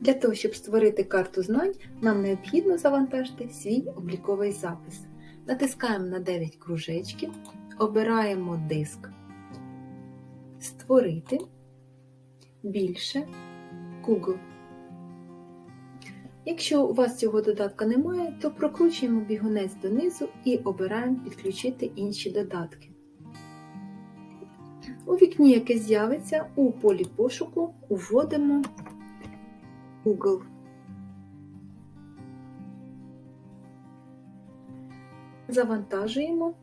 Для того, щоб створити карту знань, нам необхідно завантажити свій обліковий запис. Натискаємо на 9 кружечків, обираємо диск, Створити, більше, Google. Якщо у вас цього додатка немає, то прокручуємо бігунець донизу і обираємо підключити інші додатки. У вікні, яке з'явиться, у полі пошуку вводимо Google. Завантажуємо.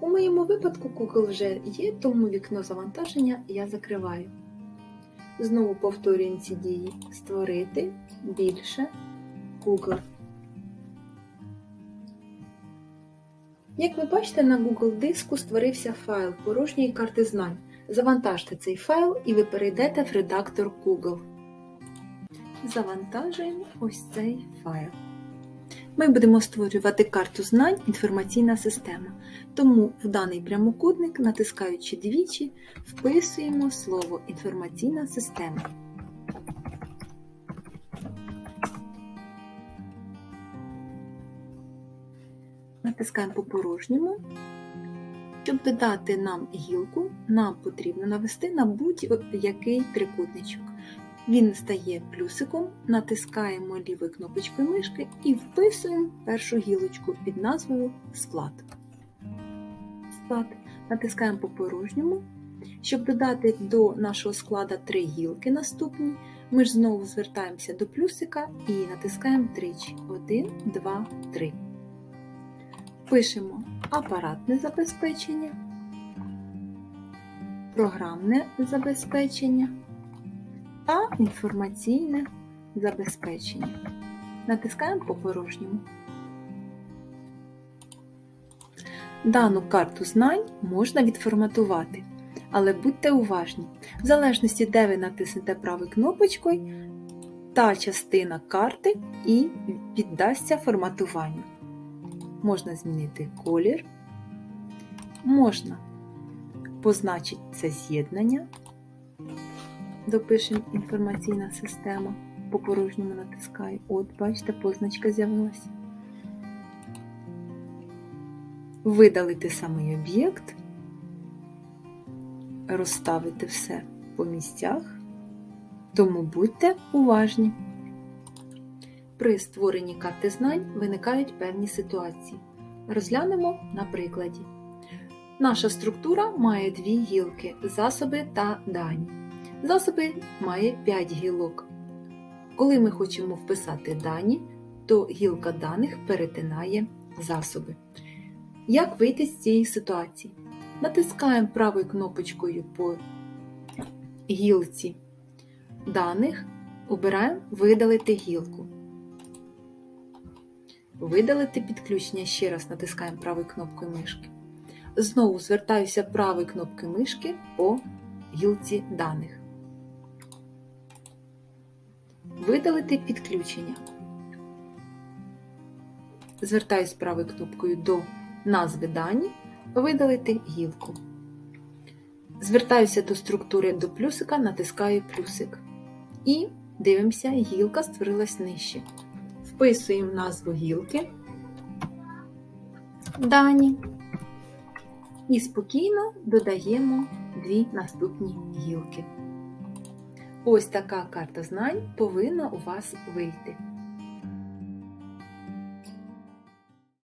У моєму випадку Google вже є, тому вікно завантаження я закриваю. Знову повторюємо ці дії. Створити більше Google. Як ви бачите, на Google диску створився файл порожньої карти знань. Завантажте цей файл і ви перейдете в редактор Google. Завантажуємо ось цей файл. Ми будемо створювати карту знань інформаційна система. Тому в даний прямокутник, натискаючи двічі, вписуємо слово інформаційна система. Натискаємо по порожньому. Щоб додати нам гілку, нам потрібно навести на будь-який трикутничок. Він стає плюсиком, натискаємо лівою кнопочкою мишки і вписуємо першу гілочку під назвою Склад. Склад. Натискаємо по порожньому. Щоб додати до нашого склада три гілки наступні, ми ж знову звертаємося до плюсика і натискаємо тричі. 1, 2, 3. Пишемо апаратне забезпечення, програмне забезпечення та інформаційне забезпечення. Натискаємо по порожньому. Дану карту знань можна відформатувати, але будьте уважні, в залежності, де ви натиснете правою кнопочкою, та частина карти і піддасться форматуванню. Можна змінити колір, можна позначити це з'єднання, допишемо інформаційна система, по порожньому натискаю. От, бачите, позначка з'явилася. Видалити самий об'єкт, розставити все по місцях, тому будьте уважні. При створенні карти знань виникають певні ситуації. Розглянемо на прикладі. Наша структура має дві гілки засоби та дані. Засоби має 5 гілок. Коли ми хочемо вписати дані, то гілка даних перетинає засоби. Як вийти з цієї ситуації? Натискаємо правою кнопочкою по гілці даних, обираємо Видалити гілку. Видалити підключення ще раз натискаємо правою кнопкою мишки. Знову звертаюся правою кнопкою мишки по гілці даних. Видалити підключення. Звертаюсь правою кнопкою до назви дані, видалити гілку. Звертаюся до структури до плюсика, натискаю плюсик. І дивимося, гілка створилась нижче. Вписуємо назву гілки, дані і спокійно додаємо дві наступні гілки. Ось така карта знань повинна у вас вийти.